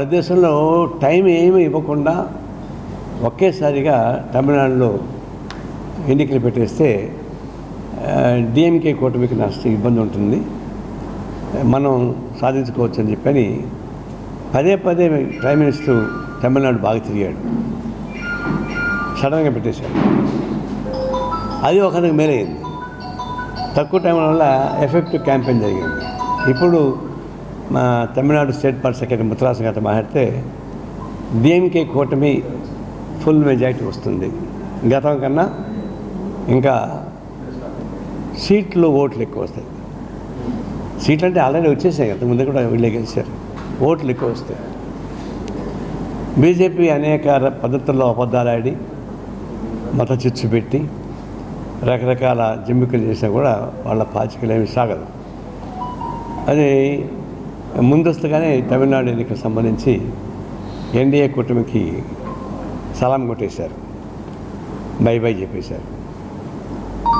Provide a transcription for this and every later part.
వాళ్ళ దేశంలో టైం ఏమీ ఇవ్వకుండా ఒకేసారిగా తమిళనాడులో ఎన్నికలు పెట్టేస్తే డిఎంకే కూటమికి నష్ట ఇబ్బంది ఉంటుంది. మనం సాధించుకోవచ్చు అని చెప్పని పదే పదే ప్రైమ్ మినిస్టర్ తమిళనాడు బాగా తిరిగాడు. సడన్గా పెట్టేశాడు. అది ఒకరికి మేలైంది. తక్కువ టైం వల్ల ఎఫెక్టివ్ క్యాంపెయిన్ జరిగింది. ఇప్పుడు మా Tamil Nadu state party secretary Mutharasu గత మాట్లాడితే డిఎంకే కూటమి ఫుల్ మెజారిటీ వస్తుంది? గతం కన్నా ఇంకా సీట్లు ఓట్లు ఎక్కువ వస్తాయి. సీట్లు అంటే ఆల్రెడీ వచ్చేసాయి కదా ముందు కూడా వీళ్ళే గెలిచారు. ఓట్లు ఎక్కువ వస్తాయి. బీజేపీ అనేక పద్ధతుల్లో పద్ధతుల్లో అబద్ధాలాడి మత చిచ్చు పెట్టి రకరకాల జిమ్మికలు చేసినా కూడా వాళ్ళ పాచికలు ఏమి సాగదు. అది ముందస్తుగానే తమిళనాడు ఎన్నికలకు సంబంధించి ఎన్డీఏ కూటమికి సలాం కొట్టేశారు. బై బై చెప్పేశారు.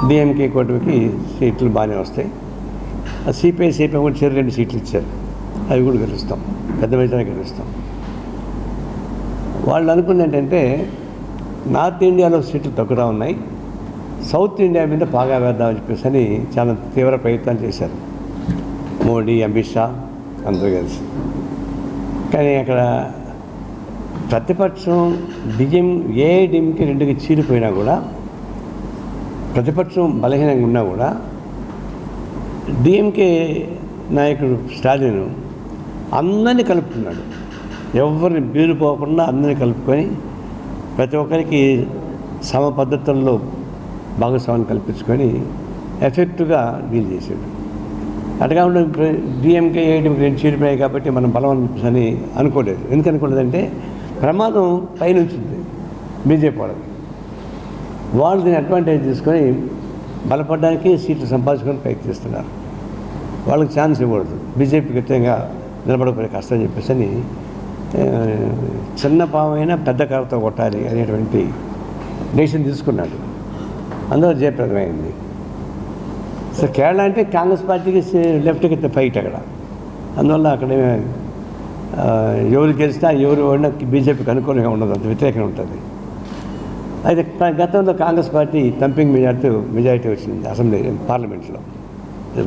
డిఎంకే కూటమికి సీట్లు బాగానే వస్తాయి. ఆ సిపిఐ సిపిఐ కూడా చిరు రెండు సీట్లు ఇచ్చారు. అవి కూడా గెలుస్తాం. పెద్ద వయసులో గెలుస్తాం. వాళ్ళు అనుకుంది ఏంటంటే నార్త్ ఇండియాలో సీట్లు తక్కువగా ఉన్నాయి. సౌత్ ఇండియా మీద బాగా వేద్దామని చెప్పేసి అని చాలా తీవ్ర ప్రయత్నాలు చేశారు. మోడీ అమిత్ షా అందరూ కలిసి. కానీ అక్కడ ప్రతిపక్షం డిఎం ఏఐడిఎంకి రెండుకి చీలిపోయినా కూడా ప్రతిపక్షం బలహీనంగా ఉన్నా కూడా డిఎంకే నాయకుడు స్టాలిన్ అందరినీ కలుపుతున్నాడు. ఎవరిని బీరుపోకుండా అందరినీ కలుపుకొని ప్రతి ఒక్కరికి సమ పద్ధతుల్లో భాగస్వామిని కల్పించుకొని ఎఫెక్టివ్గా డీల్ చేశాడు. అటుగా ఉండే డిఎంకే ఏఐడిఎంకి రెండు చీలిపోయాయి కాబట్టి మనం బలం అని అనుకోలేదు. ఎందుకు అనుకోలేదంటే ప్రమాదం పైనుంచి ఉంది బీజేపీ వాళ్ళకి. వాళ్ళు దీన్ని అడ్వాంటేజ్ తీసుకొని బలపడడానికి సీట్లు సంపాదించుకొని ప్రయత్నిస్తున్నారు. వాళ్ళకి ఛాన్స్ ఇవ్వకూడదు. బీజేపీ ఖచ్చితంగా నిలబడకపోయే కష్టం చెప్పేసి అని చిన్న పామైనా పెద్ద కర్రతో కొట్టాలి అనేటువంటి డెసిషన్ తీసుకున్నాడు. అందులో జయప్రదమైంది. సో కేరళ అంటే కాంగ్రెస్ పార్టీకి లెఫ్ట్కి ఫైట్ అక్కడ. అందువల్ల అక్కడ ఎవరు గెలిచినా ఎవరు ఓడినా బీజేపీకి అనుకూలంగా ఉండదు అంత వ్యతిరేకంగా ఉంటుంది. అయితే గతంలో Congress party thumping majority majority వచ్చింది అసెంబ్లీ పార్లమెంట్లో.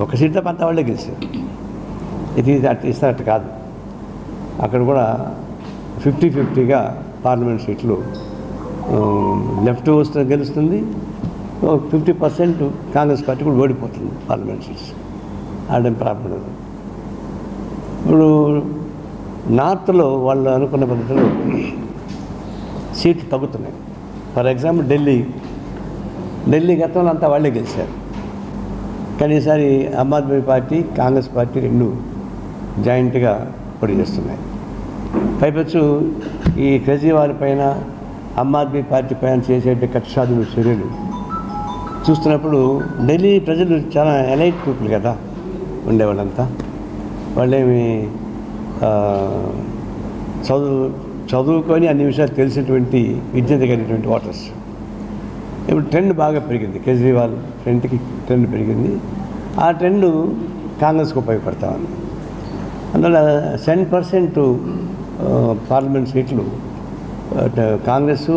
ఒక సీట్ తప్ప అంతా వాళ్ళే గెలిచారు. ఇది అట్ ఇస్తున్నట్టు కాదు. అక్కడ కూడా ఫిఫ్టీ ఫిఫ్టీగా పార్లమెంట్ సీట్లు లెఫ్ట్ వస్తే గెలుస్తుంది ఫిఫ్టీ పర్సెంట్ కాంగ్రెస్ పార్టీ కూడా ఓడిపోతుంది పార్లమెంట్ సీట్స్. ఆడేం ప్రాబ్లం లేదు. ఇప్పుడు నార్త్లో వాళ్ళు అనుకున్న పద్ధతిలో సీట్లు తగ్గుతున్నాయి. For example Delhi. ఢిల్లీ గతంలో అంతా వాళ్ళే గెలిచారు. కానీ ఈసారి Aam Aadmi party Congress party రెండు జాయింట్గా పోటీ చేస్తున్నాయి. పైపచ్చు ఈ కేజ్రీవాల్ పైన ఆమ్ ఆద్మీ పార్టీ పైన చేసే కక్షాదులు చర్యలు చూస్తున్నప్పుడు ఢిల్లీ ప్రజలు చాలా ఎలైట్ పీపుల్ కదా ఉండేవాళ్ళంతా. వాళ్ళేమి చదువు చదువుకొని అన్ని విషయాలు తెలిసినటువంటి విద్య కలిగినటువంటి ఓటర్స్. ఇప్పుడు ట్రెండ్ బాగా పెరిగింది. కేజ్రీవాల్ ఫ్రెండ్కి ట్రెండ్ పెరిగింది. ఆ ట్రెండ్ కాంగ్రెస్కి ఉపయోగపడతా ఉంది. అందువల్ల సెవెన్ పర్సెంట్ పార్లమెంట్ సీట్లు కాంగ్రెస్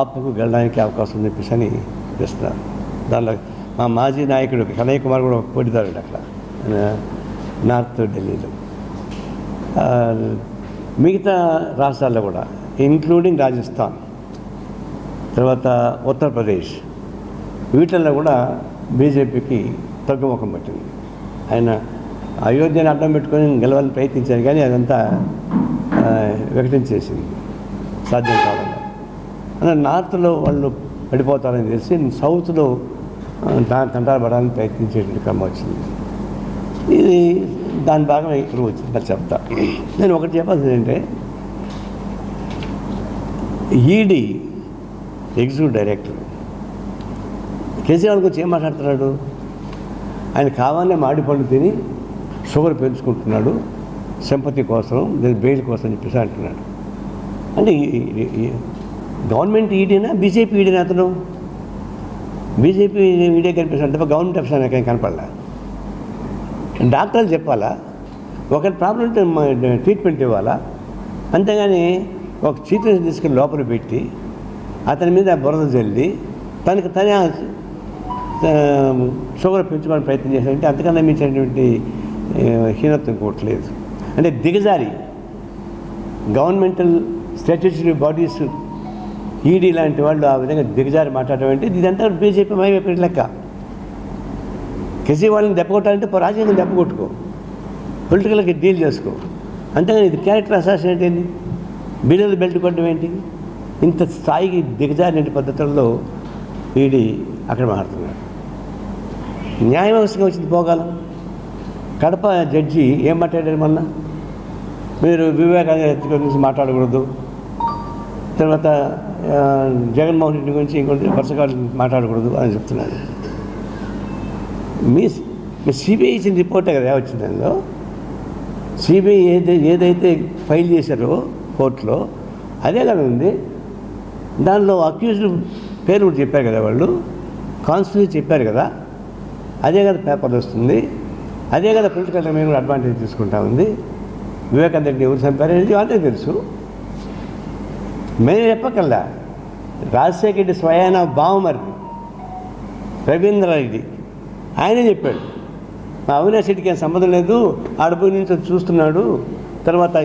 ఆప్కు వెళ్ళడానికి అవకాశం ఉంది చెప్పేసి అని చేస్తున్నారు దానిలో మా మాజీ నాయకుడు కనయ్య కుమార్ కూడా పొడిదాడు అక్కడ. ఆయన నార్త్ ఢిల్లీలో. మిగతా రాష్ట్రాల్లో కూడా ఇంక్లూడింగ్ రాజస్థాన్ తర్వాత ఉత్తరప్రదేశ్ వీటిల్లో కూడా బీజేపీకి తగ్గుముఖం పట్టింది. ఆయన అయోధ్యని అడ్డం పెట్టుకొని గెలవాలని ప్రయత్నించారు కానీ అదంతా ఆ, వికటించేసింది సాధ్యం కావాలి అలా నార్త్లో వాళ్ళు పడిపోతారని తెలిసి సౌత్లో దాని తంటాలు పడాలని ప్రయత్నించేటువంటి క్రమం వచ్చింది. ఇది దాని భాగం ఇక్కడ వచ్చింది నాకు చెప్తా. నేను ఒకటి చెప్పాల్సింది ఏంటంటే ఈడీ ఎగ్జిక్యూటివ్ డైరెక్టర్ కేసీఆర్ గురించి ఏం మాట్లాడుతున్నాడు? ఆయన కావాలనే మాడి తిని షుగర్ పెంచుకుంటున్నాడు సంపత్తి కోసం దీని బెయిల్ కోసం అని చెప్పేసి అంటున్నాడు. అంటే గవర్నమెంట్ ఈడీనా బీజేపీ ఈడీనా అతను? బీజేపీ వీడియో కనిపిస్తుంది తప్ప గవర్నమెంట్ ఆఫీసర్ నాకేం కనపడలా? డాక్టర్లు చెప్పాలా? ఒకరి ప్రాబ్లం ఉంటే ట్రీట్మెంట్ ఇవ్వాలా? అంతేగాని ఒక చీటిని తీసుకుని లోపల పెట్టి అతని మీద బురద జల్లి తనకు తనే షుగర్ పెంచుకోవడానికి ప్రయత్నం చేశారంటే అంతకన్నా మించినటువంటి హీనత్వం కూడలేదు అంటే దిగజారి గవర్నమెంటల్ స్టాట్యూటరీ బాడీస్ ఈడీ లాంటి వాళ్ళు ఆ విధంగా దిగజారి మాట్లాడడం అంటే ఇదంతా బీజేపీ మైపోయిన లెక్క. కేజ్రీవాల్ని దెబ్బ కొట్టాలంటే రాజకీయంగా దెబ్బ కొట్టుకో. డీల్ చేసుకో. అంతేగాని ఇది క్యారెక్టర్ అసాసినేట్ ఏంటి బిల్లులు బెల్ట్ కొట్టడం ఏంటి? ఇంత స్థాయికి దిగజారిన పద్ధతుల్లో ఈడీ అక్కడ మాట్లాడుతున్నాడు న్యాయ వ్యవస్థగా వచ్చింది పోగాలం. కడప జడ్జి ఏం మాట్లాడారు మొన్న? మీరు వివేకానంద గురించి మాట్లాడకూడదు. తర్వాత జగన్మోహన్ రెడ్డి గురించి ఇంకొంచెం వర్షకాలు మాట్లాడకూడదు అని చెప్తున్నాను మీ మీ సిబిఐ ఇచ్చిన రిపోర్టే కదా వచ్చింది అందులో? సిబిఐ ఏదై ఏదైతే ఫైల్ చేశారో కోర్టులో అదే కదా ఉంది. దానిలో అక్యూజ్డ్ పేరు కూడా చెప్పారు కదా వాళ్ళు. కాన్స్టిట్యూషన్ చెప్పారు కదా. అదే కదా పేపర్ వస్తుంది. అదే కదా పొలిటికల్ మేము కూడా అడ్వాంటేజ్ తీసుకుంటా ఉంది. వివేకానంద రెడ్డి ఎవరు చంపారనేది వాళ్ళకే తెలుసు. మేము చెప్పకల్లా. రాజశేఖర రెడ్డి స్వయాన బావమరిది. రవీంద్ర రెడ్డి. ఆయనే చెప్పాడు. మా అవినాష్ రెడ్డికి ఏం సంబంధం లేదు. ఆడపోయి నుంచి చూస్తున్నాడు. తర్వాత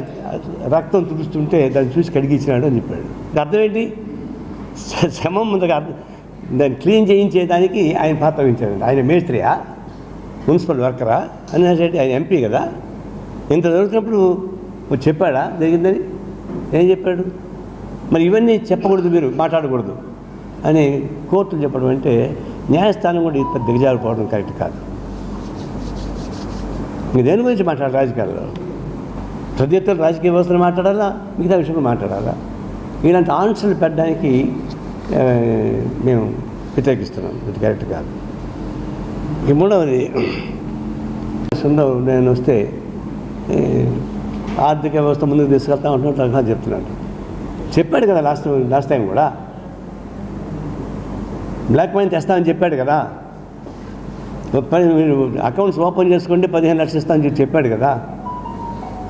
రక్తం తుడుస్తుంటే దాన్ని చూసి కడిగించినాడు అని చెప్పాడు. ఇది అర్థం ఏంటి? శమం ముందుగా అర్థం- దాన్ని క్లీన్ చేయించేదానికి ఆయన పాత్ర వహించాడు ఆయన మేస్త్రియా? మున్సిపల్ వర్కరా? అవినాష్ రెడ్డి ఆయన ఎంపీ కదా? ఇంత జరుగుతున్నప్పుడు చెప్పాడా? జరిగిందని? ఏం చెప్పాడు? మరి ఇవన్నీ చెప్పకూడదు మీరు మాట్లాడకూడదు అని కోర్టులు చెప్పడం అంటే న్యాయస్థానం కూడా ఇంత దిగజారిపోవడం కరెక్ట్ కాదు. ఇంక దేని గురించి మాట్లాడాలి రాజకీయాల్లో? ప్రతి ఒక్కరు రాజకీయ వ్యవస్థలు మాట్లాడాలా? మిగతా విషయంలో మాట్లాడాలా? ఇలాంటి ఆన్సర్లు పెట్టడానికి మేము వ్యతిరేకిస్తున్నాం. ఇది కరెక్ట్ కాదు. ఇక మూడవది సుందరం నేను వస్తే ఆర్థిక వ్యవస్థ ముందుకు తీసుకెళ్తా ఉంటున్నట్టు చెప్తున్నాను చెప్పాడు కదా లాస్ట్ లాస్ట్ టైం కూడా. బ్లాక్ మనీ తెస్తామని చెప్పాడు కదా. మీరు అకౌంట్స్ ఓపెన్ చేసుకుంటే పదిహేను లక్షలు ఇస్తామని చెప్పి చెప్పాడు కదా.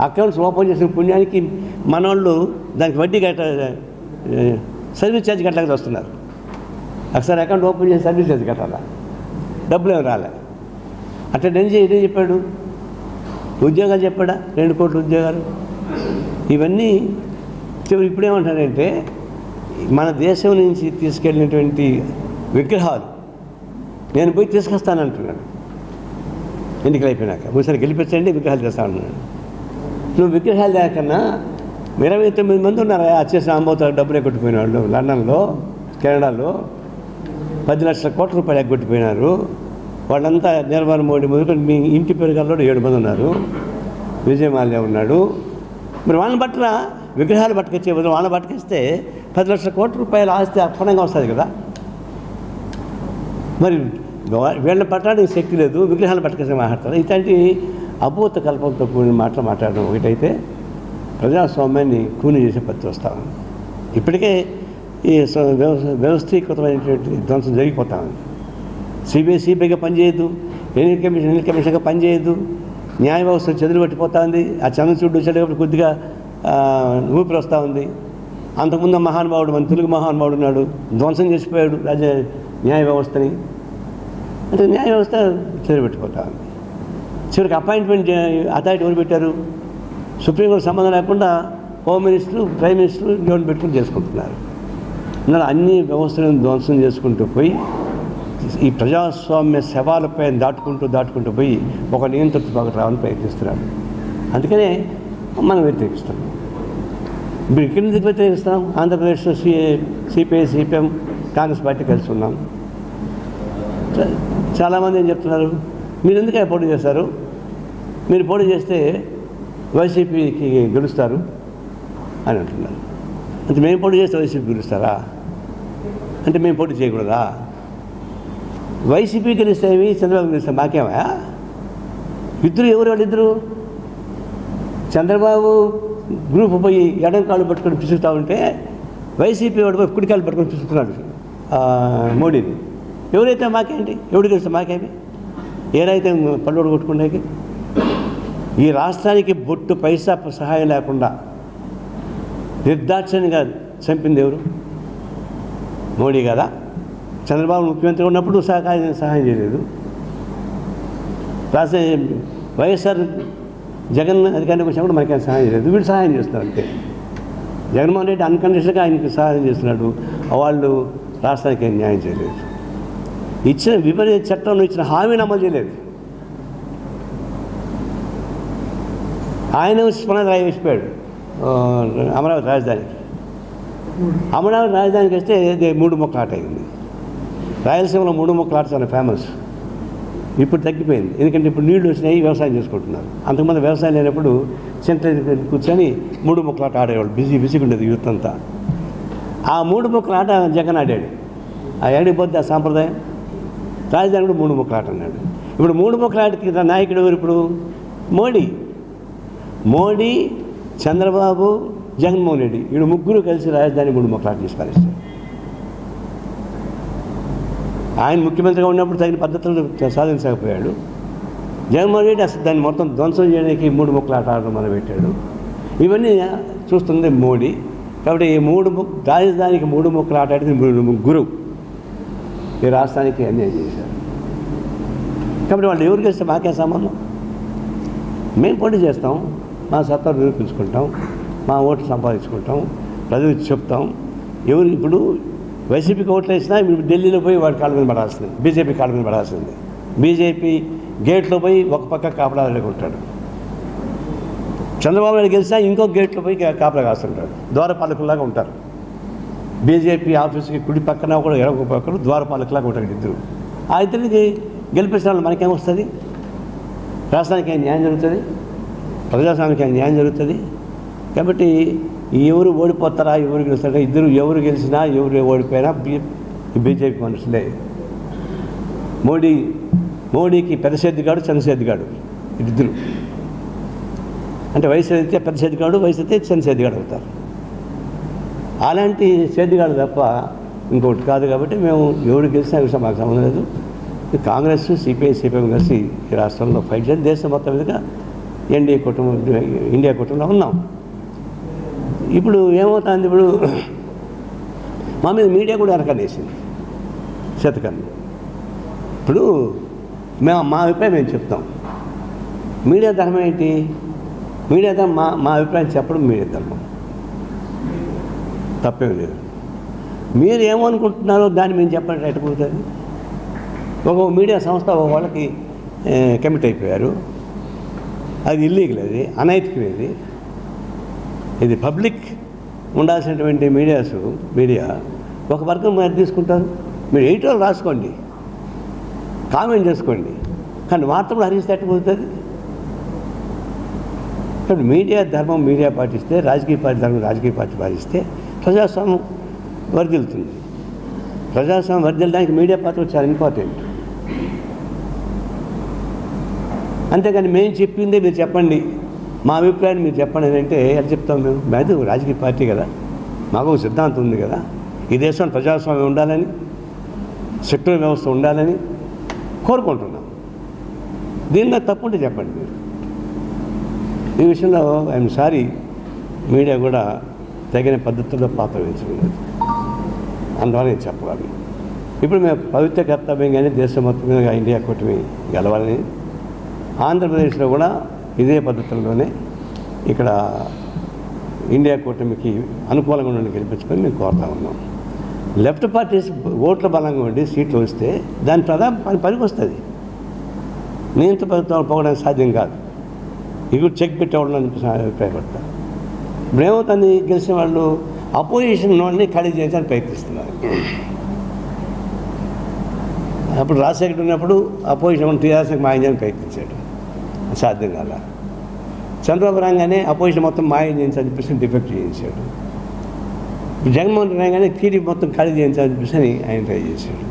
అకౌంట్స్ ఓపెన్ చేసిన పుణ్యానికి మనోళ్ళు దానికి వడ్డీ కట్ట సర్వీస్ ఛార్జ్ కట్టలేక వస్తున్నారు. ఒకసారి అకౌంట్ ఓపెన్ చేసి సర్వీస్ ఛార్జ్ కట్టాలా? డబ్బులు ఏమి రాలే. అట్లా ఏం చేయ చెప్పాడు? ఉద్యోగాలు చెప్పాడా? రెండు కోట్ల ఉద్యోగాలు. ఇవన్నీ చివరి ఇప్పుడు ఏమంటారంటే మన దేశం నుంచి తీసుకెళ్ళినటువంటి విగ్రహాలు నేను పోయి తీసుకొస్తానంటున్నాను ఎన్నికలు అయిపోయినాక. ఒకసారి గెలిపించండి విగ్రహాలు తెస్తా నువ్వు విగ్రహాలు లేకన్నా ఇరవై తొమ్మిది మంది ఉన్నారు? వచ్చేసి రాంబోతో డబ్బులు ఎగ్గొట్టిపోయిన వాళ్ళు. లండన్లో కెనడాలో పది లక్షల కోట్ల రూపాయలు ఎగ్గొట్టిపోయినారు. వాళ్ళంతా నిర్మల్ మోడీ మొదలుకొని మీ ఇంటి పేరు గల్లో ఏడు మంది ఉన్నారు. విజయమాల్య ఉన్నాడు. మరి వాళ్ళని పట్టరా. విగ్రహాలు పట్టుకొచ్చే బదులు వాళ్ళని పట్టుకొస్తే పది లక్షల కోట్ల రూపాయల ఆస్తి అర్పణంగా వస్తుంది కదా. మరి వీళ్ళని పట్టడానికి శక్తి లేదు విగ్రహాలు పట్టుకొచ్చి మాట్లాడతారు. ఇట్లాంటి అభూత కల్పంతో కూడిన మాటలు మాట్లాడడం ఒకటైతే ప్రజాస్వామ్యాన్ని కూని చేసే పత్తి వస్తాం ఇప్పటికే ఈ వ్యవస్థీకృతమైనటువంటి ధ్వంసం జరిగిపోతా ఉంది. సిబిఐ సిబిఐగా పనిచేయదు ఎన్నికల కమిషన్ ఎన్నికల కమిషన్గా పనిచేయదు న్యాయ వ్యవస్థ చెదురు పట్టిపోతుంది ఆ చంద్రచూడు వచ్చేటప్పుడు కొద్దిగా ఊపిరి వస్తూ ఉంది. అంతకుముందు మహానుభావుడు మన తెలుగు మహానుభావుడు ఉన్నాడు. ధ్వంసం చేసిపోయాడు రాజ న్యాయ వ్యవస్థని. అంటే న్యాయ వ్యవస్థ చేరబెట్టుకుంటా ఉంది చివరికి అపాయింట్మెంట్ అథారిటీ ఎవరు పెట్టారు? సుప్రీంకోర్టు సంబంధం లేకుండా home minister prime minister government పెట్టుకుని చేసుకుంటున్నారు. ఇలా అన్ని వ్యవస్థలను ధ్వంసం చేసుకుంటూ పోయి ఈ ప్రజాస్వామ్య శవాలపై దాటుకుంటూ దాటుకుంటూ పోయి ఒక నియంత్రిత భాగం రావాలని ప్రయత్నిస్తున్నాడు. అందుకనే మనం వ్యతిరేకిస్తున్నాం. ఇప్పుడు ఇక్కడి నుంచి ఆంధ్రప్రదేశ్లో C CPI CPM Congress party కలిసి ఉన్నాం. చాలామంది ఏం చెప్తున్నారు? మీరు ఎందుకని పోటీ చేస్తారు? మీరు పోటీ చేస్తే వైసీపీకి గెలుస్తారు అని అంటున్నారు. అంటే మేము పోటీ చేస్తే వైసీపీ గెలుస్తారా? అంటే మేము పోటీ చేయకూడదా? వైసీపీ గెలిస్తే ఏమి చంద్రబాబు గెలిస్తే మాకేమయా ఇద్దరు ఎవరు వాళ్ళిద్దరు? చంద్రబాబు గ్రూప్ పోయి ఎడం కాళ్ళు పట్టుకొని పిసుకుతా ఉంటే వైసీపీ వాడు పోయి కుడి పట్టుకొని పిసుకుతున్నాడు మోడీని. ఎవరైతే మాకేంటి? ఎవడు తెలుసు మాకేమి? ఏదైతే పళ్ళోడు కొట్టుకునేకి? ఈ రాష్ట్రానికి బొట్టు పైసా సహాయం లేకుండా నిర్దాక్షిణ్యంగా చంపింది ఎవరు? మోడీ కదా. చంద్రబాబు ముఖ్యమంత్రి ఉన్నప్పుడు సహకారం సహాయం చేయలేదు. రాసే వైఎస్ఆర్ జగన్ అధికారానికి వచ్చినప్పుడు మనకి సహాయం చేయలేదు. వీళ్ళు సహాయం చేస్తున్నారు అంతే జగన్మోహన్ రెడ్డి అన్కండిషన్గా ఆయనకి సహాయం చేస్తున్నాడు. వాళ్ళు రాష్ట్రానికి ఏం న్యాయం చేయలేదు. ఇచ్చిన విపరీత చట్టంలో ఇచ్చిన హామీని అమలు చేయలేదు. ఆయన స్పందన వేసిపోయాడు. అమరావతి రాజధానికి. అమరావతి రాజధానికి వస్తే మూడు మొక్కలు ఆట అయింది. రాయలసీమలో మూడు మొక్కలు ఆట చాలా ఫేమస్. ఇప్పుడు తగ్గిపోయింది. ఎందుకంటే ఇప్పుడు నీళ్ళు వచ్చినాయి వ్యవసాయం చేసుకుంటున్నారు. అంతకుముందు వ్యవసాయం లేనప్పుడు సెంటర్ కూర్చొని మూడు ముక్కలాట ఆట ఆడేవాళ్ళు. బిజీ బిజీగా ఉండేది యూత్ అంతా. ఆ మూడు ముక్కలు ఆట జగన్ ఆడాడు. ఆ ఏడిపోద్ది ఆ సాంప్రదాయం? రాజధాని కూడా మూడు మొక్కల ఆట అన్నాడు. ఇప్పుడు మూడు ముక్కలు ఆటకి నాయకుడు ఎవరు ఇప్పుడు? మోడీ. మోడీ చంద్రబాబు జగన్మోహన్ రెడ్డి. వీడు ముగ్గురు కలిసి రాజధాని మూడు ముక్కలాట ఆట చేసి పారేస్తారు ఆయన ముఖ్యమంత్రిగా ఉన్నప్పుడు తగిన పద్ధతులు సాధించకపోయాడు. జగన్మోహన్ రెడ్డి అసలు దాన్ని మొత్తం ధ్వంసం చేయడానికి మూడు ముక్కలు ఆట ఆడడం మొదలుపెట్టాడు. ఇవన్నీ చూస్తుంది మోడీ. కాబట్టి ఈ మూడు ము- రాజధానికి మూడు ముక్కలు ఆట ఆడితే మూడు ముగ్గురు ఈ రాష్ట్రానికి అన్యాయం చేశారు. కాబట్టి వాళ్ళు ఎవరికి వస్తే మాకే సంబంధం? మేము పోటీ చేస్తాం. మా సత్తా నిరూపించుకుంటాం. మా ఓట్లు సంపాదించుకుంటాం. ప్రజలకు చెప్తాం. ఎవరు ఇప్పుడు వైసీపీకి ఓట్లు వేసినా ఢిల్లీలో పోయి వాడి కాళ్ళ మీద పడాల్సింది. బీజేపీ కాళ్ళ మీద పడాల్సింది. బీజేపీ గేట్లో పోయి ఒక పక్క కాపలా ఉంటాడు చంద్రబాబు నాయుడు గెలిచినా ఇంకో గేట్లో పోయి కాపలా కాస్తుంటాడు. ద్వారపాలకులాగా ఉంటారు. బీజేపీ ఆఫీస్కి కుడి పక్కన కూడా ఎడమ పక్కన ద్వారపాలకులాగా ఉంటారు ఇద్దరు. ఆ ఇద్దరికి గెలిపించిన వాళ్ళు మనకేం వస్తుంది? రాష్ట్రానికి ఏం న్యాయం జరుగుతుంది? ప్రజాస్వామ్యానికి ఏం న్యాయం జరుగుతుంది? కాబట్టి ఎవరు ఓడిపోతారా ఎవరు గెలుస్తారా ఇద్దరు ఎవరు గెలిచినా ఎవరు ఓడిపోయినా బీ బీజేపీ మనుషులే. మోడీ మోడీకి పెద్ద సేద్దిగాడు చిన్న సేద్దిగాడు ఇద్దరు. అంటే వయసు అయితే పెద్ద సేద్దిగాడు వయసు అయితే చిన్న సేద్దిగాడు అవుతారు. అలాంటి సేద్దిగాడు తప్ప ఇంకొకటి కాదు కాబట్టి మేము ఎవరు గెలిచినా విషయం మాకు సంబంధం లేదు. కాంగ్రెస్ సిపిఐ సిపిఎం కలిసి ఈ రాష్ట్రంలో ఫైట్ చేసి దేశం మొత్తం మీదుగా ఎన్డీఏ కుటుంబం ఇండియా కుటుంబంలో ఉన్నాం. ఇప్పుడు ఏమవుతుంది ఇప్పుడు? మా మీద మీడియా కూడా ఎరకనేసింది శతకన్ను ఇప్పుడు మేము మా అభిప్రాయం మేము చెప్తాం. మీడియా ధర్మం ఏంటి? మీడియా ధర్మం మా మా అభిప్రాయం చెప్పడం మీడియా ధర్మం. తప్పేం లేదు. మీరు ఏమనుకుంటున్నారో దాన్ని మేము చెప్పండి ఎట్ట కుదురుతుంది? ఒక మీడియా సంస్థ ఒక వాళ్ళకి కమిట్ అయిపోయారు. అది ఇల్లీగల్ అది అనైతికం ఇది పబ్లిక్ ఉండాల్సినటువంటి మీడియాస్ మీడియా ఒక వర్గం మరి తీసుకుంటారు. మీరు ఎయిట్ వాళ్ళు రాసుకోండి. కామెంట్ చేసుకోండి. కానీ వార్తలు హరిస్తే ఎట్టబోతుంది కాబట్టి మీడియా ధర్మం మీడియా పాటిస్తే రాజకీయ పార్టీ ధర్మం రాజకీయ పార్టీ పాటిస్తే ప్రజాస్వామ్యం వర్ధిల్లుతుంది. ప్రజాస్వామ్యం వర్ధిల్లడానికి మీడియా పాత్ర చాలా ఇంపార్టెంట్. అంతేకాని మేము చెప్పిందే మీరు చెప్పండి. మా అభిప్రాయం మీరు చెప్పండి అంటే ఎట్లా చెప్తాం మేము? మేము రాజకీయ పార్టీ కదా. మాకు ఒక సిద్ధాంతం ఉంది కదా. ఈ దేశంలో ప్రజాస్వామ్యం ఉండాలని సెక్టర్ వ్యవస్థ ఉండాలని కోరుకుంటున్నాం. దీనిలో తప్పుంటే చెప్పండి మీరు. ఈ విషయంలో ఐఎమ్ సారీ. మీడియా కూడా తగిన పద్ధతుల్లో పాత్ర వహించలేదు. అందువల్ల నేను చెప్పగలను ఇప్పుడు మేము పవిత్ర కర్తవ్యం కానీ దేశం మొత్తం మీద ఇండియా కూటమి గెలవాలని ఆంధ్రప్రదేశ్లో కూడా ఇదే పద్ధతుల్లోనే ఇక్కడ ఇండియా కూటమికి అనుకూలంగా ఉండి గెలిపించుకొని మేము కోరుతా ఉన్నాం. లెఫ్ట్ పార్టీస్ ఓట్ల బలంగా ఉండి సీట్లు వస్తే దాని ప్రధాన పని పనికి వస్తుంది. నియంత ప్రభుత్వాలు పోవడానికి సాధ్యం కాదు. ఇవి చెక్ పెట్టేవాళ్ళు అని చెప్పేసి అభిప్రాయపడతా ఇప్పుడు గెలిచిన వాళ్ళు అపోజిషన్ వాళ్ళని ఖాళీ చేయడానికి ప్రయత్నిస్తున్నారు. అప్పుడు రాజశేఖర్ ఉన్నప్పుడు అపోజిషన్ టీఆర్ఎస్కి మాయం చేయడానికి ప్రయత్నించాడు. సాధ్యం కాల. చంద్రబాబు రాగానే అపోజిషన్ మొత్తం మాయం చేయించాలని చెప్పేసి డిఫెక్ట్ చేయించాడు. జగన్మోహన్ రాగానే టీడీపీ మొత్తం ఖాళీ చేయించాలని చెప్పేసి ఆయన ట్రై చేశాడు.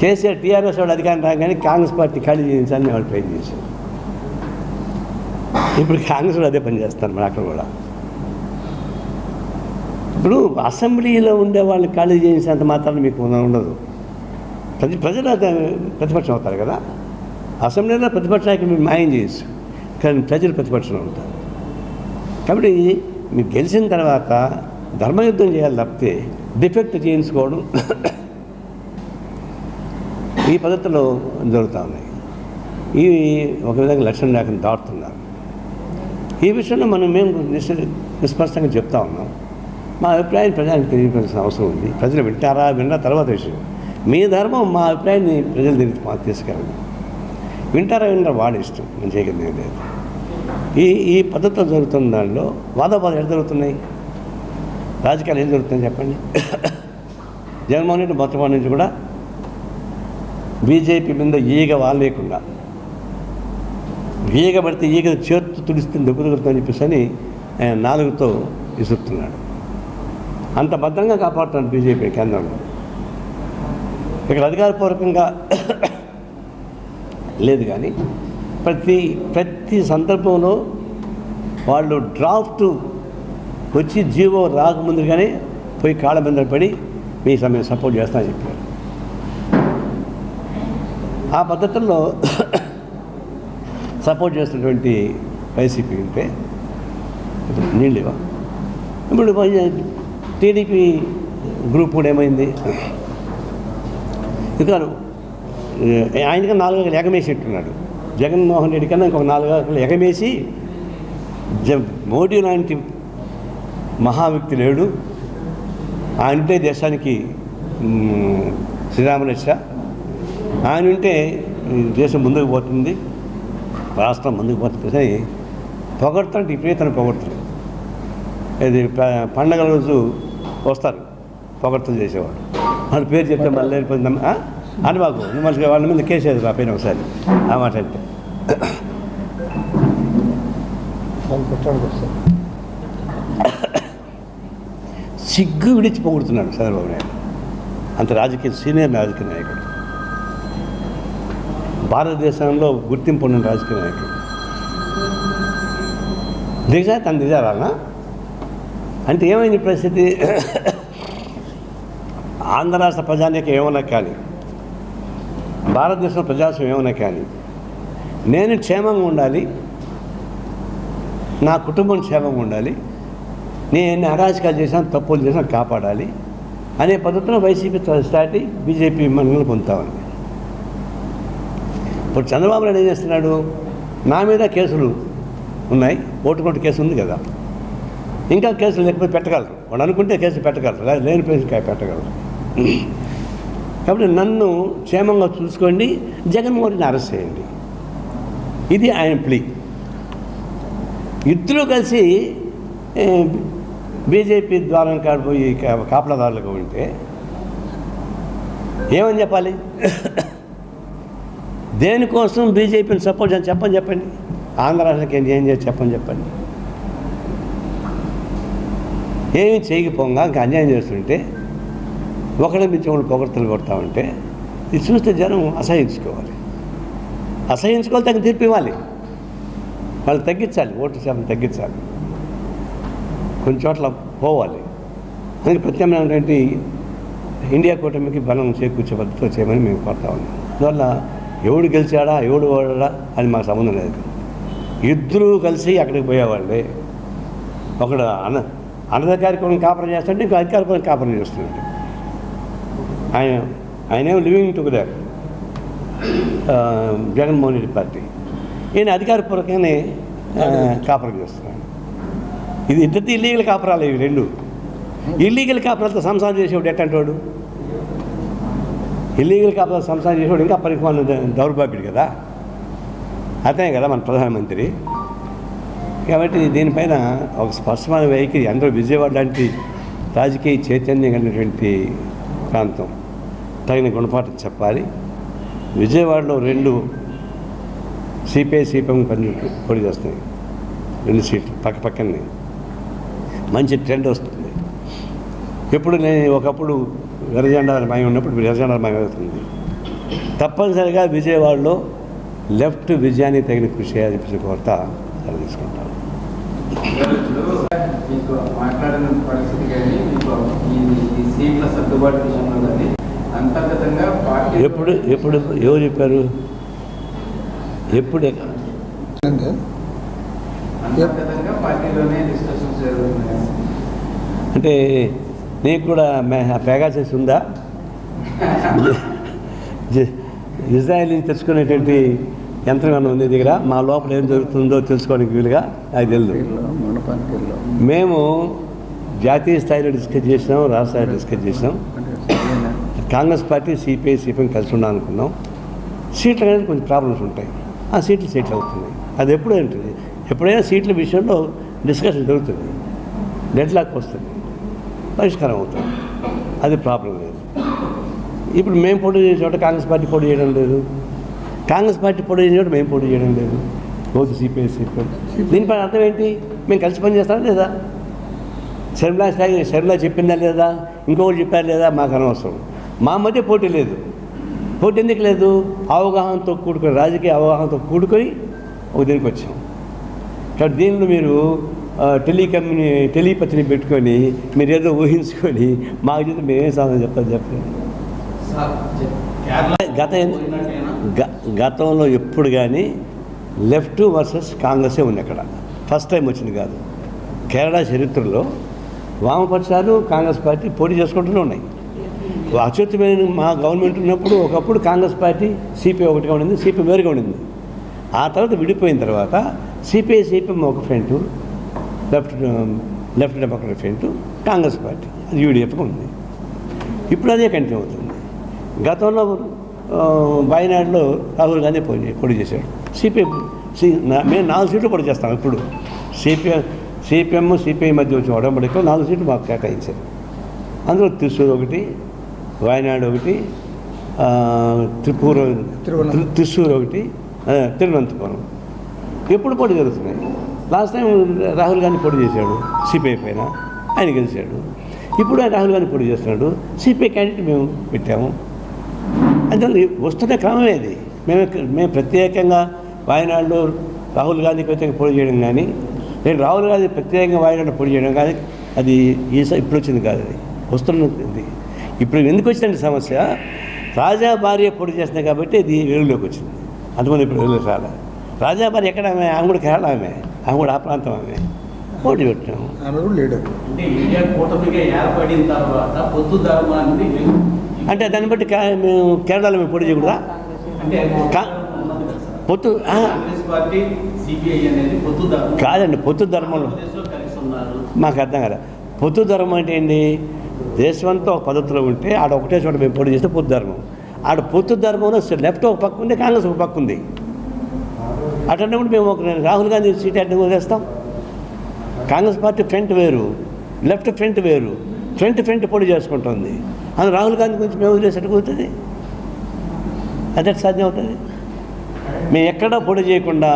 కేసీఆర్ టీఆర్ఎస్ వాళ్ళు అధికారం రాగానే కాంగ్రెస్ పార్టీ ఖాళీ చేయించాలని వాళ్ళు ట్రై చేశారు ఇప్పుడు కాంగ్రెస్ కూడా అదే పని చేస్తారు మరి అక్కడ కూడా. ఇప్పుడు అసెంబ్లీలో ఉండే వాళ్ళు ఖాళీ చేసినంత మాత్రాన్ని మీకు ఉండదు. ప్రతి ప్రజలు ప్రతిపక్షం అవుతారు కదా. అసెంబ్లీలో ప్రతిపక్ష నాయకులు మీరు మాయం చేయొచ్చు కానీ ప్రజలు ప్రతిపక్షంలో ఉంటారు. కాబట్టి మీరు గెలిచిన తర్వాత ధర్మయుద్ధం చేయాలి తప్పితే డిఫెక్ట్ చేయించుకోవడం ఈ పద్ధతిలో జరుగుతూ ఉన్నాయి. ఇవి ఒక విధంగా లక్ష్యం లేకుండా దాటుతున్నారు. ఈ విషయంలో మనం మేము నిస్ నిస్పష్టంగా చెప్తా ఉన్నాం. మా అభిప్రాయం ప్రజలకు తెలియపాల్సిన అవసరం ఉంది. ప్రజలు వింటారా? విన్న తర్వాత విషయం. మీ ధర్మం మా అభిప్రాయాన్ని ప్రజలు దగ్గరికి మాకు తీసుకెళ్ళండి. వింటారా వింటారా వాళ్ళ ఇష్టం నేను లేదు. ఈ ఈ పద్ధతిలో జరుగుతున్న దానిలో వాదోపాదాలు ఎక్కడ జరుగుతున్నాయి? రాజకీయాలు ఏం జరుగుతున్నాయి చెప్పండి. జగన్మోహన్ రెడ్డి మొత్తం నుంచి కూడా బీజేపీ మీద ఈగ వాలేకుండా ఈగ పడితే ఈగ చేతు తుడిస్తే దెబ్బ తగులుతుందని చెప్పేసి అని ఆయన నాలుగుతో విసురుతున్నాడు. అంత భద్రంగా కాపాడుతున్నాడు బీజేపీ కేంద్రంలో. ఇక్కడ అధికారపూర్వకంగా లేదు కానీ ప్రతి ప్రతి సందర్భంలో వాళ్ళు డ్రాఫ్ట్ వచ్చి జీవో రాకముందుగానే పోయి కాళ్ళ మీద పడి మీ సమయం సపోర్ట్ చేస్తానని చెప్పారు. ఆ పద్ధతుల్లో సపోర్ట్ చేస్తున్నటువంటి వైసీపీ ఉంటే ఇప్పుడు నీళ్ళు ఇప్పుడు టీడీపీ గ్రూప్ కూడా ఏమైంది? ఇంకా ఆయనకి నాలుగు అక్కలు ఎగమేసి ఇట్టున్నాడు జగన్మోహన్ రెడ్డి కన్నా ఇంకొక నాలుగు అక్కలు ఎగమేసి జ మోడీ లాంటి మహా వ్యక్తి లేడు. ఆయన ఉంటే దేశానికి శ్రీరామరక్ష ఆయన ఉంటే ఈ దేశం ముందుకు పోతుంది రాష్ట్రం ముందుకు పోతుంది అని పొగడతాడు విపరీతం పొగడతాడు ఇది పండగల పండగ రోజు వస్తారు పొగడ్తలు చేసేవాడు. వాళ్ళ పేరు చెప్తే మళ్ళీ అని మాకు మనిషిగా వాళ్ళ మీద కేసు వేసి రాపోయిన ఒకసారి. ఆ మాట అంటే. సిగ్గు విడిచి పొగుడుతున్నాడు చంద్రబాబు నాయుడు. అంత రాజకీయ సీనియర్ రాజకీయ నాయకుడు. భారతదేశంలో గుర్తింపు ఉన్న రాజకీయ నాయకుడు. దిగజా తను దిగారానా అంటే ఏమైంది పరిస్థితి? ఆంధ్ర రాష్ట్ర ప్రజానికి ఏమన్నా కానీ భారతదేశంలో ప్రజాస్వామ్యం ఏమైనా కానీ నేను క్షేమంగా ఉండాలి నా కుటుంబం క్షేమంగా ఉండాలి నేను ఎన్ని అరాచకాలు చేసినా తప్పులు చేసినా కాపాడాలి అనే పద్ధతిలో వైసీపీ స్టార్ట్ బీజేపీ మనల్ని పొందుతామని. ఇప్పుడు చంద్రబాబు నాయుడు ఏం చేస్తున్నాడు? నా మీద కేసులు ఉన్నాయి ఓటు కొట్టు కేసు ఉంది కదా. ఇంకా కేసులు లేకపోతే పెట్టగలరు. వాడు అనుకుంటే కేసులు పెట్టగలరు. లేని పేరు పెట్టగలరు. కాబట్టి నన్ను క్షేమంగా చూసుకోండి జగన్మోహన్ అరెస్ట్ చేయండి. ఇది ఆయన ప్లీ. ఇద్దరు కలిసి బీజేపీ ద్వారం కాడిపోయి కాపలాదారులుగా ఉంటే ఏమని చెప్పాలి? దేనికోసం బీజేపీని సపోర్ట్ చేయాలి చెప్పని చెప్పండి. ఆంధ్ర రాష్ట్రకి ఏం చేయాలి చెప్పని చెప్పండి. ఏమి చేయకపోగా ఇంకా అన్యాయం చేస్తుంటే ఒకళ్ళ మించి ఒకళ్ళు పొగడతలు కొడతా ఉంటే ఇది చూస్తే జనం అసహించుకోవాలి. అసహించుకోవాలి తగ్గ తీర్పు ఇవ్వాలి. వాళ్ళు తగ్గించాలి ఓటు శాతం తగ్గించాలి. కొన్ని చోట్ల పోవాలి. అందుకే ప్రత్యామ్నాయమైనటువంటి ఇండియా కూటమికి బలం చేకూర్చే పద్ధతిలో చేయమని మేము కోరుతా ఉన్నాం. అందువల్ల ఎవడు గెలిచాడా ఎవడు ఓడాడా అని మాకు సంబంధం లేదు. ఇద్దరూ కలిసి అక్కడికి పోయేవాళ్ళే. ఒకడు అన అనధికారికం కాపురం చేస్తుంటే ఇంకో అధికారికం కాపురం చేస్తున్నాడు. ఆయన ఆయన living together Jaganmohan Reddy party ఈయన అధికారపూర్వకంగానే ఆ, చేస్తున్నాను ఇది ఇద్దరిది ఇల్లీగల్ కాపురాలు ఇవి రెండు. ఇల్లీగల్ కాపరాలతో సంసారం చేసేవాడు ఎట్టంటాడు? ఇల్లీగల్ కాపురాలు సంసారం చేసేవాడు ఇంకా పరిమాణ దౌర్భాగ్యుడు కదా. అతనే కదా మన ప్రధానమంత్రి. కాబట్టి దీనిపైన ఒక స్పష్టమైన వైఖరి. అందరూ విజయవాడ లాంటి రాజకీయ చైతన్యం కలిగినటువంటి ప్రాంతం. తగిన గుణపాఠం చెప్పాలి. విజయవాడలో రెండు సిపిఐ సిపిఎం పని పోటీ చేస్తున్నాయి. రెండు సీట్లు పక్క పక్కనే. మంచి ట్రెండ్ వస్తుంది. ఎప్పుడు నేను ఒకప్పుడు ఎర్రజెండాల మయం ఉన్నప్పుడు ఎర్రజెండాల మయం అవుతుంది. తప్పనిసరిగా విజయవాడలో లెఫ్ట్ విజయానికి తగిన కృషి చేయాలని చెప్పి కోరత తీసుకుంటాను. మాట్లాడిన పరిస్థితి కానీ ఈ సీట్ల సర్దుబాటు విషయంలో కానీ ఎప్పుడు ఎప్పుడు ఎవరు చెప్పారు? ఎప్పుడు అంటే అంతర్గతంగా? పార్టీలోనే డిస్కషన్స్ జరుగుతున్నాయి. అంటే నీకు కూడా పెగాసెస్ ఉందా? జ- ఇజ్రాయెల్ నుంచి తెచ్చుకునేటువంటి యంత్రం ఏమైనా ఉంది దగ్గర? మా లోపల ఏం జరుగుతుందో తెలుసుకోవడానికి వీలుగా? అది తెలియదు మేము జాతీయ స్థాయిలో డిస్కస్ చేసినాం రాష్ట్ర స్థాయిలో డిస్కస్ చేసినాం. కాంగ్రెస్ పార్టీ సిపిఐ సిపిఎం కలిసి ఉండాలనుకున్నాం. సీట్లు అనేది కొంచెం ప్రాబ్లమ్స్ ఉంటాయి. ఆ సీట్లు సీట్లు అవుతున్నాయి. అది ఎప్పుడు ఉంటుంది? ఎప్పుడైనా సీట్ల విషయంలో డిస్కషన్ జరుగుతుంది. డెడ్ లాక్ వస్తుంది. పరిష్కారం అవుతుంది. అది ప్రాబ్లం లేదు. ఇప్పుడు మేము పోటీ చేసే చోట కాంగ్రెస్ పార్టీ పోటీ చేయడం లేదు. కాంగ్రెస్ పార్టీ పోటీ చేసే చోట మేము పోటీ చేయడం లేదు. రోజు సిపిఐ సిపిఎం దీనిపైన అర్థం ఏంటి? మేము కలిసి పని చేస్తాం లేదా? శర్మిలా శర్మిలా చెప్పిందా లేదా? ఇంకొకటి చెప్పారు లేదా? మాకు అనవసరం. మా మధ్య పోటీ లేదు. పోటీ ఎందుకు లేదు? అవగాహనతో కూడుకొని రాజకీయ అవగాహనతో కూడుకొని ఒక దీనికి వచ్చాం. కాబట్టి దీనిలో మీరు టెలికమ్యూని టెలిపతిని పెట్టుకొని మీరు ఏదో ఊహించుకొని మాకు చెప్తే మేమేం సాధన చెప్తాం చెప్పండి. గత గతంలో ఎప్పుడు కానీ లెఫ్ట్ వర్సెస్ కాంగ్రెసే ఉంది అక్కడ. ఫస్ట్ టైం వచ్చింది కాదు. కేరళ చరిత్రలో వామపక్షాలు కాంగ్రెస్ పార్టీ పోటీ చేసుకుంటూనే ఉన్నాయి. అత్యుత్తమైన మా గవర్నమెంట్ ఉన్నప్పుడు ఒకప్పుడు కాంగ్రెస్ పార్టీ సిపిఐ ఒకటిగా ఉండింది సిపిఐ వేరుగా ఉండింది. ఆ తర్వాత విడిపోయిన తర్వాత సిపిఐ సిపిఎం ఒక front left left democratic front Congress party అది యూడిఎఫ్గా ఉంది. ఇప్పుడు అదే కంటిన్యూ అవుతుంది. గతంలో ఆ, వాయనాడులో రాహుల్ గాంధీ పోటీ పోటీ చేశాడు. సిపిఐ సి మేము నాలుగు సీట్లు పోటీ చేస్తాం ఇప్పుడు. సిపిఎం సిపిఎం సిపిఐ మధ్య వచ్చిన ఒడంబడికో నాలుగు సీట్లు మాకు కేటాయించారు. అందులో త్రిశూర్ ఒకటి వాయనాడు ఒకటి త్రిపూర త్రిశూర్ ఒకటి తిరువనంతపురం. ఎప్పుడు పోటీ జరుగుతున్నాయి? లాస్ట్ టైం రాహుల్ గాంధీ పోటీ చేశాడు సిపిఐ పైన ఆయన గెలిచాడు. ఇప్పుడు ఆయన రాహుల్ గాంధీ పోటీ చేస్తున్నాడు సిపిఐ క్యాండిడేట్ మేము పెట్టాము. అంటే వస్తున్న క్రమమే ఇది మేము మేము ప్రత్యేకంగా వాయనాడులో రాహుల్ గాంధీకి వ్యతిరేకంగా పోటీ చేయడం కానీ నేను రాహుల్ గాంధీ ప్రత్యేకంగా వాయనాడు పోటీ చేయడం కానీ అది ఈ ఇప్పుడు వచ్చింది కాదు అది. వస్తున్నది ఇప్పుడు ఎందుకు వచ్చిందండి సమస్య రాజా భార్య పోటీ చేస్తున్నాయి కాబట్టి ఇది వెలుగులోకి వచ్చింది. అంతమంది ఇప్పుడు వెలుగులోకి రాలే. రాజా భార్య ఎక్కడ ఆమె? ఆమె కూడా కేరళ ఆమె. ఆమె కూడా ఆ ప్రాంతం ఆమె. పోటీ పెట్టాము అంటే దాన్ని బట్టి మేము కేరళలో మేము పోటీ చేయకూడదా. పొత్తు కాదండి పొత్తు ధర్మంలో మాకు అర్థం కదా పొత్తు ధర్మం అంటే ఏంటి దేశమంతా ఒక పద్ధతిలో ఉంటే ఆడ ఒకటే చోట మేము పోటీ చేస్తే పొత్తు ధర్మం. ఆడ పొత్తు ధర్మంలో లెఫ్ట్ ఒక పక్క ఉంది కాంగ్రెస్ ఒక పక్క ఉంది. అటన్నప్పుడు మేము ఒక రాహుల్ గాంధీ సీట్ అడ్డం వదిలేస్తాం. కాంగ్రెస్ పార్టీ ఫ్రంట్ వేరు లెఫ్ట్ ఫ్రంట్ వేరు ఫ్రంట్ ఫ్రంట్ పొడి చేసుకుంటుంది. అందులో రాహుల్ గాంధీ గురించి మేము వదిలేసేట్టు కుదురుతుంది అదే సాధ్యం అవుతుంది. మేము ఎక్కడా పొడి చేయకుండా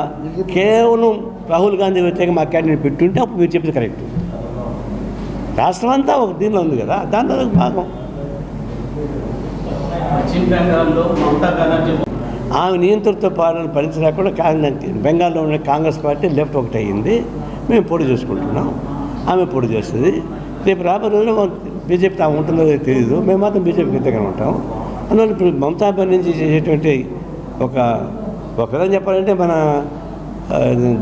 కేవలం రాహుల్ గాంధీ వ్యతిరేకంగా మా క్యాండిడేట్ పెట్టుంటే అప్పుడు మీరు చెప్పింది కరెక్ట్. రాష్ట్రం అంతా ఒక దీనిలో ఉంది కదా దాంట్లో భాగం. ఆమె నియంత్రణతో పాలన పరిస్థితి లేకుండా కాంగ్రెస్ బెంగాల్లో ఉన్న కాంగ్రెస్ పార్టీ లెఫ్ట్ ఒకటి అయ్యింది మేము పోటీ చేసుకుంటున్నాం ఆమె పోటీ చేస్తుంది. రేపు రాబోయే రోజుల్లో బీజేపీ తాము ఉంటుందో తెలియదు మేము మాత్రం బీజేపీకి వ్యతిరేకంగా ఉంటాం. అందువల్ల ఇప్పుడు మమతా బెనర్జీ చేసేటువంటి ఒక ఒక విధంగా చెప్పాలంటే మన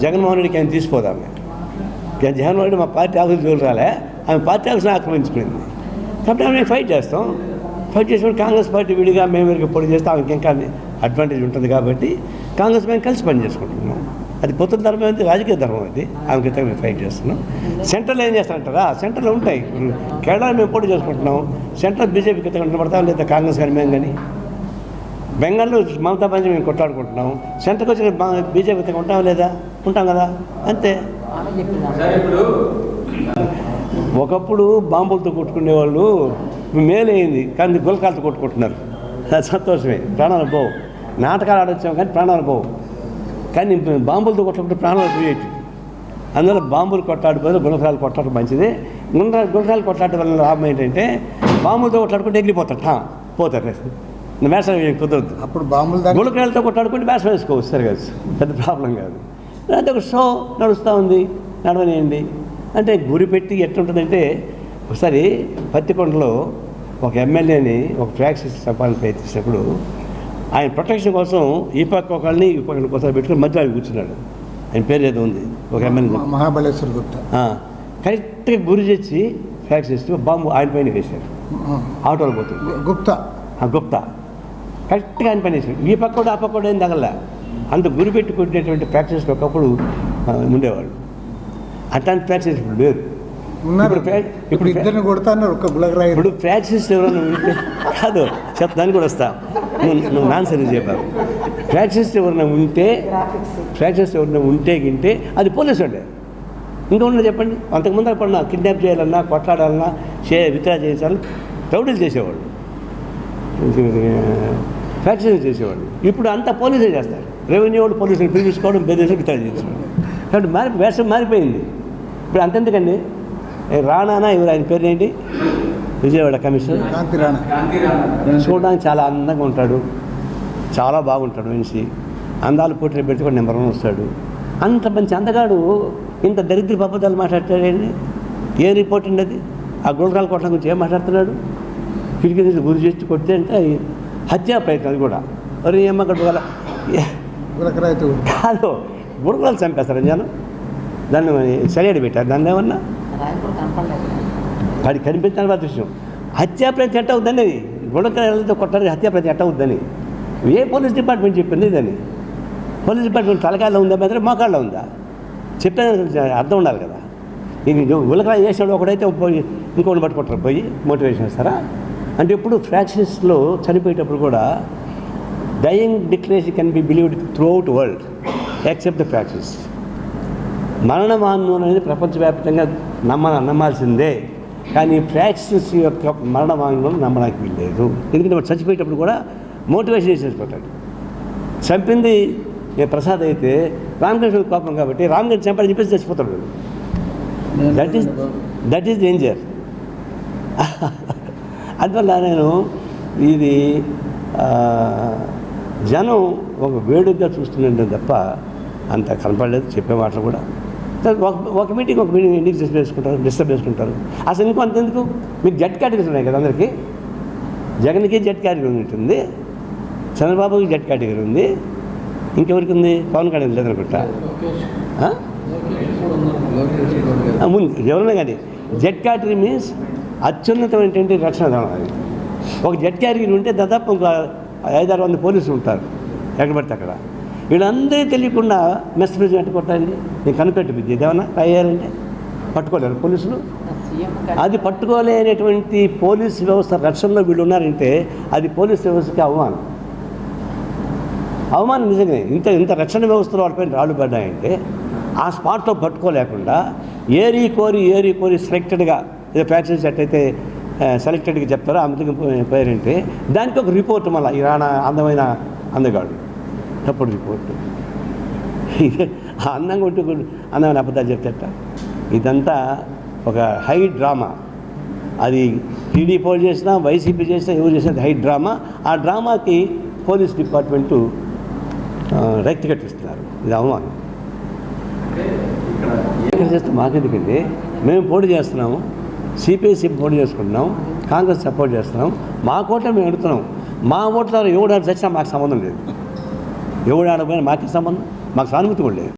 జగన్మోహన్ రెడ్డికి ఆయన తీసిపోదాం జగన్మోహన్ రెడ్డి మా పార్టీ ఆఫీస్ జోలు రాలే. ఆమె పార్టీ ఆఫీస్ని ఆక్రమించుకుంది కాబట్టి ఆమె ఫైట్ చేస్తాం. ఫైట్ చేసినప్పుడు కాంగ్రెస్ పార్టీ విడిగా మేము వీరికి పోటీ చేస్తే ఆమెకి ఇంకా అడ్వాంటేజ్ ఉంటుంది కాబట్టి కాంగ్రెస్ మేము కలిసి పని చేసుకుంటున్నాం. అది పొత్తు ధర్మం అయితే రాజకీయ ధర్మం అది ఆమె క్రితం మేము ఫైట్ చేస్తున్నాం. సెంట్రల్ ఏం చేస్తారంటారా? సెంట్రల్ ఉంటాయి. కేరళ మేము పోటీ చేసుకుంటున్నాం. సెంట్రల్ బీజేపీ క్రితం కనబడతాం లేదా కాంగ్రెస్ కానీ మేము కానీ? బెంగాల్లో మమతా బెనర్జీ మేము కొట్లాడుకుంటున్నాం. సెంటర్కి వచ్చిన బీజేపీ ఉంటాం లేదా? ఉంటాం కదా. అంతే. ఒకప్పుడు బాంబులతో కొట్టుకునేవాళ్ళు మేలైంది కానీ గులకాలతో కొట్టుకుంటున్నారు. సంతోషమే ప్రాణాలు పోవు. నాటకాలు ఆడొచ్చాం కానీ ప్రాణాలు పోవు. కానీ బాంబులతో కొట్టుకుంటే ప్రాణాలు పోయేటి. అందువల్ల బాంబులు కొట్లాడి బదులు గుణకాలు కొట్లాడటం మంచిది. గుండ్ర గుణకాలు కొట్లాడటం వల్ల లాభం ఏంటంటే బాంబులతో కొట్లాడుకుంటే ఎగిరిపోతారు. హా, పోతారు మేసం కుదరదు. అప్పుడు బాంబులు దాకా గులకాయలతో కొట్లాడుకుంటే మేసం వేసుకోవచ్చు సరే కాదు పెద్ద ప్రాబ్లం కాదు. అంటే ఒక షో నడుస్తూ ఉంది. నడవనియండి. అంటే గురి పెట్టి ఎట్లుంటుందంటే ఒకసారి పత్తికొండలో ఒక ఎమ్మెల్యేని ఒక ట్యాక్సీ సంపాదన ప్రయత్నించినప్పుడు ఆయన ప్రొటెక్షన్ కోసం ఈ పక్క ఒకళ్ళని ఈ పక్క కోసం పెట్టుకుని మధ్యలో ఆయన కూర్చున్నాడు. ఆయన పేరు ఏదో ఉంది ఒక ఎమ్మెల్యే. మహాబలేశ్వర్ గుప్తా. కరెక్ట్గా గురి చేసి ఫ్యాక్స్ ఇస్తూ బాంబు ఆయన పైన వేశారు. ఆటోలో పోతుంది. గుప్తా. గుప్తా. కరెక్ట్గా ఆయన పైన వేశారు ఈ పక్కడు ఆ పక్కడు ఏం తగల అంత గురి పెట్టి కొట్టినటువంటి ప్రాక్టీస్ ఒకప్పుడు ఉండేవాళ్ళు. అట్లాంటి ప్రాక్టీస్ ఇప్పుడు ఉన్నారు. ఇప్పుడు ఇద్దరిని కొడతా అన్నారు ఒక్క గులకరాయి ఇప్పుడు ప్రాక్టీస్ ఎవరైనా ఉంటే కాదు చెప్తాను కూడా వస్తా. నువ్వు సరిగ్గా చెప్పావు. ప్రాక్టీస్ ఎవరైనా ఉంటే ప్రాక్టీస్ ఎవరైనా ఉంటే గింటే అది పోలీసు వాళ్ళే. ఇంకా ఉన్న చెప్పండి. అంతకుముందు ఎప్పుడన్నా కిడ్నాప్ చేయాలన్నా కొట్లాడాలన్నా చే విత్డ్రా చేయించాలని రౌడీలు చేసేవాళ్ళు. ఫ్యాక్టరీలు చేసేవాళ్ళు. ఇప్పుడు అంతా పోలీసులు చేస్తారు. రెవెన్యూ వాళ్ళు పోలీసులు పిలుచుకోవడం బెదిరించి విత్డ్రా చేసేవాళ్ళు కాబట్టి మారి వేషం మారిపోయింది. ఇప్పుడు అంతెందుకండి? రాణానా? ఎవరు? ఆయన పేరు ఏంటి విజయవాడ కమిషనర్. చూడడానికి చాలా అందంగా ఉంటాడు. చాలా బాగుంటాడు మనిషి. అందాలు పోటీలు కూడా నెంబర్ వన్ వస్తాడు. అంత మంచి అందగాడు ఇంత దరిద్ర పద్ధతులు మాట్లాడతాడండి ఏ రిపోర్ట్ అండి అది? ఆ గుండ్రాల కోట్ల గురించి ఏం మాట్లాడుతున్నాడు? కిటికీ నుంచి గురి చేసి కొడితే అంటే హత్యా ప్రయత్నం అది కూడా. మరి ఏమో గల గులకరాయితో కాదు. గుడగలు చంపేస్తారు జనం. దాన్ని సరియాడి పెట్టారు. దాన్ని ఏమన్నా? వాడికి కనిపించని విషయం. హత్యా ప్రయత్నం ఎట్ట అవుద్దని గుడకలతో కొట్టాలి హత్యా ప్రయత్నం ఎట్ట అవుద్దని ఏ పోలీస్ డిపార్ట్మెంట్ చెప్పింది ఇదని పోలీస్ డిపార్ట్మెంట్ తలకాయలో ఉందా మాత్రం మోకాళ్ళలో ఉందా? చెప్పేది అర్థం ఉండాలి కదా. ఇంక ఉలకరా చేసాడు ఒకడైతే పోయి ఇంకోటి పట్టుకుంటారు పోయి మోటివేషన్ ఇస్తారా అంటే ఇప్పుడు ఫ్రాక్షన్స్లో చనిపోయేటప్పుడు కూడా dying declaration can be believed throughout world except the practice మరణ అనేది ప్రపంచవ్యాప్తంగా నమ్మ నమ్మాల్సిందే. కానీ ప్రాక్టీస్ యొక్క మరణ నమ్మడానికి వీల్లేదు. ఎందుకంటే వాడు చచ్చిపోయేటప్పుడు కూడా మోటివేషన్ చేసేసిపోతాడు చంపింది ఏ ప్రసాద్ అయితే రామకృష్ణ కోపం కాబట్టి రామకృష్ణ చంపాలని చెప్పేసి చచ్చిపోతాడు that is that is danger అందువల్ల నేను ఇది జనం ఒక వేడుకగా చూస్తుండే తప్ప అంత కనపడలేదు చెప్పే మాటలు కూడా. ఒక మీటింగ్ ఒక మీటింగ్ ఎందుకు డిస్టర్బ్ చేసుకుంటారు డిస్టర్బ్ చేసుకుంటారు? అసలు ఇంకో అంతెందుకు మీకు జట్ కేటగిరీస్ ఉన్నాయి కదా అందరికీ? జగన్కి జట్ కేటగిరీ ఉంటుంది. చంద్రబాబుకి జట్ కేటగిరీ ఉంది. ఇంకెవరికి ఉంది? పవన్ కళ్యాణ్ లేదనుకుంటా ముందు ఎవరన్నా కానీ. జెడ్ కేటగిరీ మీన్స్ అత్యున్నతమైనటువంటి రక్షణ దళం అది. ఒక జెడ్ కేటగిరీ ఉంటే దాదాపు ఇంకా ఐదారు మంది పోలీసులు ఉంటారు. ఎక్కడ పడితే అక్కడ. వీళ్ళందరూ తెలియకుండా మెస్ ప్రెసిడెంట్ కొట్టాలండి నేను కనిపెట్టి విద్య ఇదేమన్నా అయ్యారంటే పట్టుకోలేరు పోలీసులు. అది పట్టుకోలేనటువంటి పోలీస్ వ్యవస్థ రక్షణలో వీళ్ళు ఉన్నారంటే అది పోలీస్ వ్యవస్థకి అవమానం. అవమానం నిజంగా ఇంత ఇంత రక్షణ వ్యవస్థలో వాళ్ళపైన రాళ్ళు పడ్డాయంటే ఆ స్పాట్లో పట్టుకోలేకుండా ఏరి కోరి ఏరి కోరి సెలెక్టెడ్గా ఏదో ప్యాకేజ్ ఎట్టయితే సెలెక్టెడ్గా చెప్తారో అందుకు పేరంటే? దానికి ఒక రిపోర్ట్ మళ్ళీ ఈ రాణా అందమైన అందగాడు. తప్పుడు రిపోర్ట్ అందంగా ఉంటూ అందమైన అబద్ధాలు చెప్తేట ఇదంతా ఒక హై డ్రామా. అది టీడీ పోల్ చేసినా వైసీపీ చేసినా ఎవరు చేసినా హై డ్రామా. ఆ డ్రామాకి పోలీస్ డిపార్ట్మెంటు రైట్ కట్టిస్తున్నారు ఇది అవమానం. చేస్తే? మాకెందుకండి? మేము పోటీ చేస్తున్నాము. సిపిఐసి పోటీ చేసుకుంటున్నాం కాంగ్రెస్ సపోర్ట్ చేస్తున్నాం మా కోట మేము అడుగుతున్నాం మా ఓట్ల ఎవడు చచ్చినా మాకు సంబంధం లేదు. ఎవడు పోయినా మాకే సంబంధం మాకు సానుభూతి కూడా లేదు.